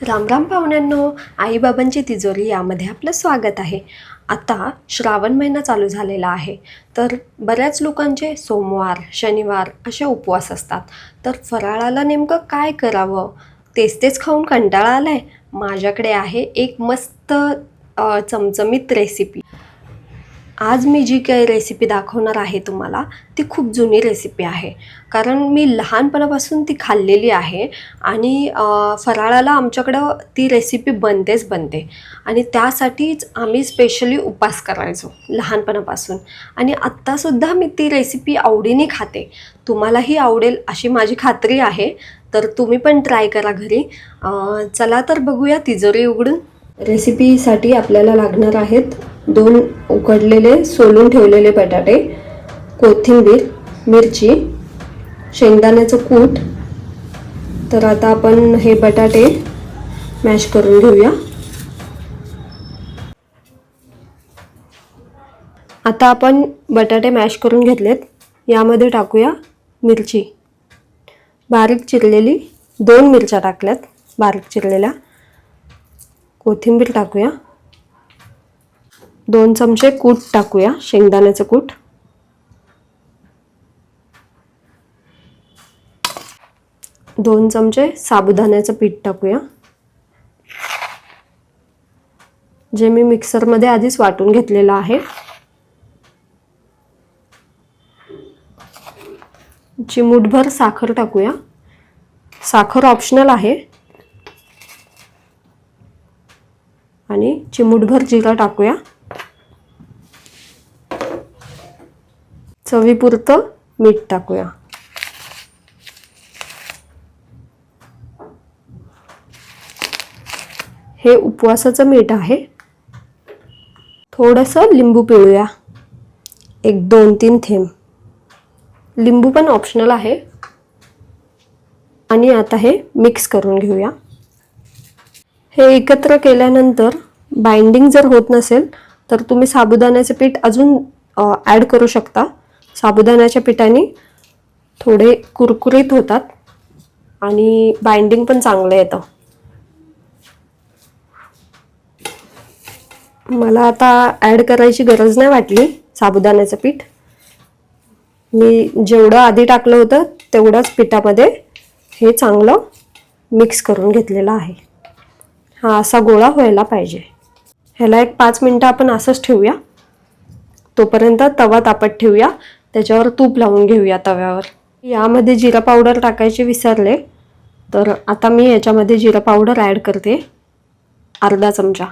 रामराम पाहुण्यांनो आईबाबांची तिजोरी यामध्ये आपलं स्वागत आहे. आता श्रावण महिना चालू झालेला आहे. तर बऱ्याच लोकांचे सोमवार शनिवार असे उपवास असतात. तर फराळाला नेमकं काय करावं? तेच तेच खाऊन कंटाळा आला आहे माझ्याकडे आहे एक मस्त चमचमीत रेसिपी आज मी जी काही रेसिपी दाखवणार आहे तुम्हाला ती खूप जुनी रेसिपी आहे. कारण मी लहानपणापासून ती खाल्लेली आहे आणि फराळाला आमच्याकडं ती रेसिपी बनतेच बनते. आणि त्यासाठीच आम्ही स्पेशली उपास करायचो लहानपणापासून. आणि आत्तासुद्धा मी ती रेसिपी आवडीने खाते. तुम्हालाही आवडेल अशी माझी खात्री आहे. तर तुम्ही पण ट्राय करा घरी. चला तर बघूया तिजोरी उघडून. रेसिपीसाठी आपल्याला लागणार आहेत दोन उकडलेले सोलून ठेवलेले बटाटे कोथिंबीर मिरची शेंगदाण्याचं कूट. तर आता आपण हे बटाटे मॅश करून घेऊया. आता आपण बटाटे मॅश करून घेतलेत. यामध्ये टाकूया मिरची. बारीक चिरलेली दोन मिरच्या टाकल्यात. बारीक चिरलेल्या. कोथिंबीर टाकूया. दोन चमचे कूट टाकूया शेंगदाण्याचं कूट. दोन चमचे साबुदाण्याचं पीठ टाकूया. जे मी मिक्सरमध्ये आधीच वाटून घेतलेलं आहे. चिमूटभर साखर टाकूया. साखर ऑप्शनल आहे. आणि चिमूटभर जिरा टाकूया. चवीपुरतं मीठ टाकूया. हे उपवासाचं मीठ आहे. थोडंसं लिंबू पिळूया. एक दोन तीन थेंब. लिंबू पण ऑप्शनल आहे. आणि आता हे मिक्स करून घेऊया. हे एकत्र केल्यानंतर बाइंडिंग जर होत नसेल तर तुम्ही साबुदाण्याचे पीठ अजून ॲड करू शकता. साबुदाण्याच्या पिठाने थोडे कुरकुरीत होतात आणि बाइंडिंग पण चांगलं येतं. मला आता ॲड करायची गरज नाही वाटली साबुदाण्याचं पीठ. मी जेवढं आधी टाकलं होतं तेवढ्याच पिठामध्ये हे चांगलं मिक्स करून घेतलेलं आहे. हा असा गोळा व्हायला पाहिजे. ह्याला एक पाच मिनटं आपण असंच ठेवूया. तोपर्यंत तवा तापत ठेवूया. त्याच्यावर तूप लावून घेऊया तव्यावर. यामध्ये जिरा पावडर टाकायचे विसरले. तर आता मी याच्यामध्ये जिरा पावडर ॲड करते. अर्धा चमचा.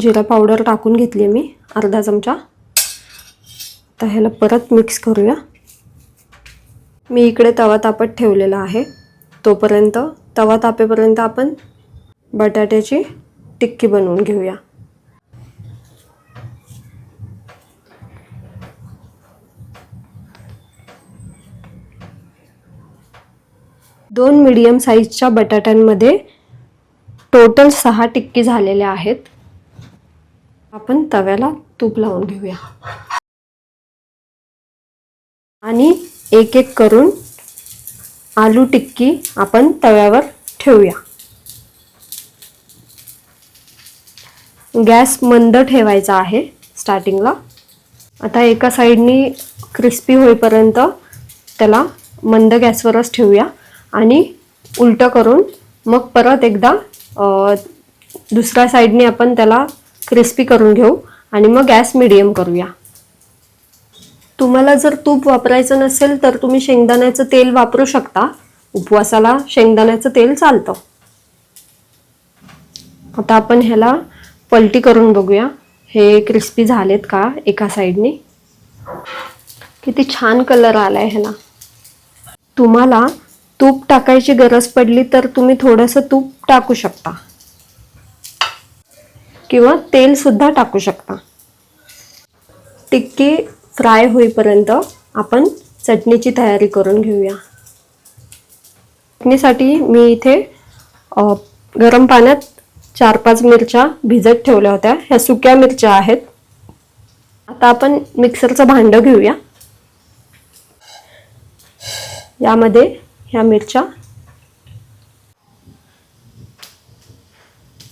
जिरा पावडर टाकून घेतली मी. अर्धा चमचा. तर ह्याला परत मिक्स करूया. मी इकडे तवा तापत ठेवलेला आहे. तोपर्यंत तवा तापेपर्यंत आपण बटाट्याची टिक्की बनवून घेऊया. दोन मीडियम साईजच्या बटाट्यांमध्ये टोटल सहा टिक्की झालेल्या आहेत. आपण तव्याला तूप लावून घेऊया. आणि एक एक करून आलू टिक्की आपण तव्यावर ठेवूया. गॅस मंद ठेवायचा आहे स्टार्टिंगला आता एका साईडनी क्रिस्पी होईपर्यंत त्याला मंद गॅसवरच ठेवूया. आणि उलटं करून मग परत एकदा दुसऱ्या साईडने आपण त्याला क्रिस्पी करून घेऊ आणि मग गॅस मिडियम करूया. तुम्हाला जर तूप वापरायचं नसेल तर तुम्ही शेंगदाण्याचं तेल वापरू शकता. उपवासाला शेंगदाण्याचं तेल चालतं. आता आपण ह्याला पलटी करून बघूया. हे क्रिस्पी झालेत का एका साईडने? किती छान कलर आलाय ह्याला. तुम्हाला तूप टाकायची गरज पडली तर तुम्ही थोडंसं तूप टाकू शकता. किंवा तेल सुद्धा टाकू शकता. टिक्की फ्राय होईपर्यंत आपण चटणीची तयारी करून घेऊया. चटणीसाठी मी इथे गरम पाण्यात चार पाच मिरच्या भिजत ठेवल्या होत्या. ह्या सुक्या मिरच्या आहेत. आता आपण मिक्सरचं भांडं घेऊया. यामध्ये ह्या मिरच्या.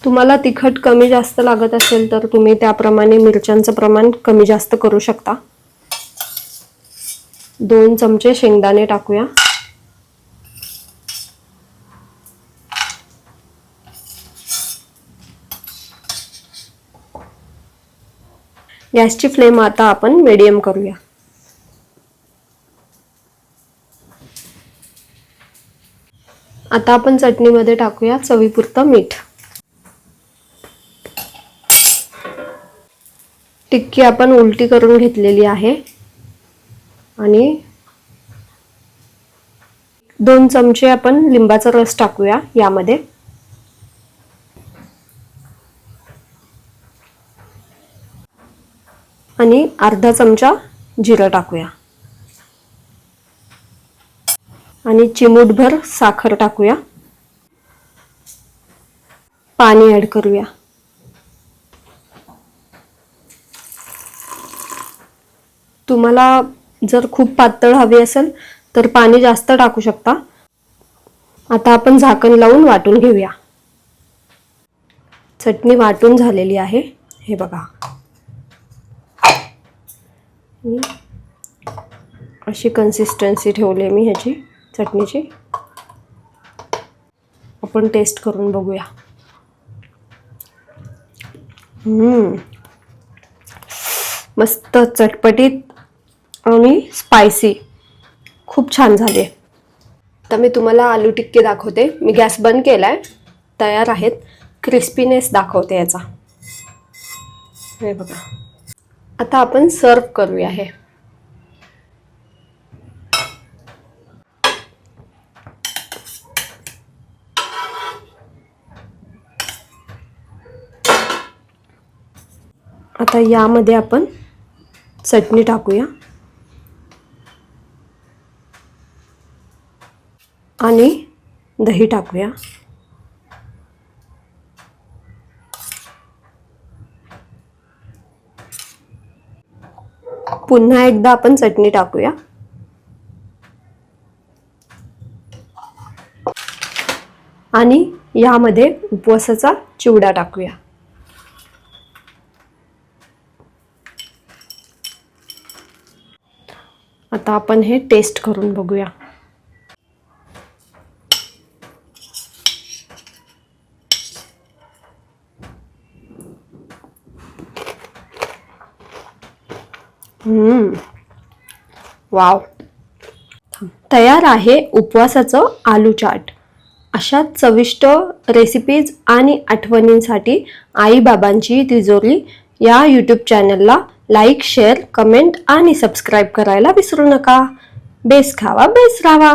तुम्हाला तिखट कमी जास्त लागत असेल तर तुम्ही त्याप्रमाणे मिरच्यांचं प्रमाण कमी जास्त करू शकता. दोन चमचे शेंगदाणे टाकूया. गॅसची फ्लेम आता आपण मिडियम करूया. आता आपण चटणीमध्ये टाकूया चवीपुरतं मीठ. टिक्की आपण उलटी करून घेतलेली आहे. आणि दोन चमचे आपण लिंबाचा रस टाकूया यामध्ये. आणि अर्धा चमचा जिरं टाकूया. आणि चिमूटभर साखर टाकूया. पाणी ॲड करूया. तुम्हाला जर खूप पातळ हवी असेल तर पाणी जास्त टाकू शकता. आता आपण झाकण लावून वाटून घेऊया. चटणी वाटून झालेली आहे. हे बघा. अशी कन्सिस्टन्सी ठेवली मी ह्याची. चटणीची. आपण टेस्ट करून बघूया. मस्त चटपटीत आणि स्पायसी खूप छान झाली आता मी तुम्हाला आलू टिक्की दाखवते. मी गॅस बंद केला आहे तयार आहेत. क्रिस्पीनेस दाखवते याचा. हे बघा. आता आपण सर्व करूया हे. आता यामध्ये आपण चटणी टाकूया. आणि दही टाकूया. पुन्हा एकदा आपण चटणी टाकूया. आणि यामध्ये उपवासाचा चिवडा टाकूया. आता आपण हे टेस्ट करून बघूया. हम्म. वाव. तयार आहे उपवासाचं आलू चाट. अशा चविष्ट रेसिपीज आणि आठवणींसाठी आईबाबांची तिजोरी या यूट्यूब चॅनलला लाईक शेअर कमेंट आणि सबस्क्राईब करायला विसरू नका. बेस खावा बेस राहावा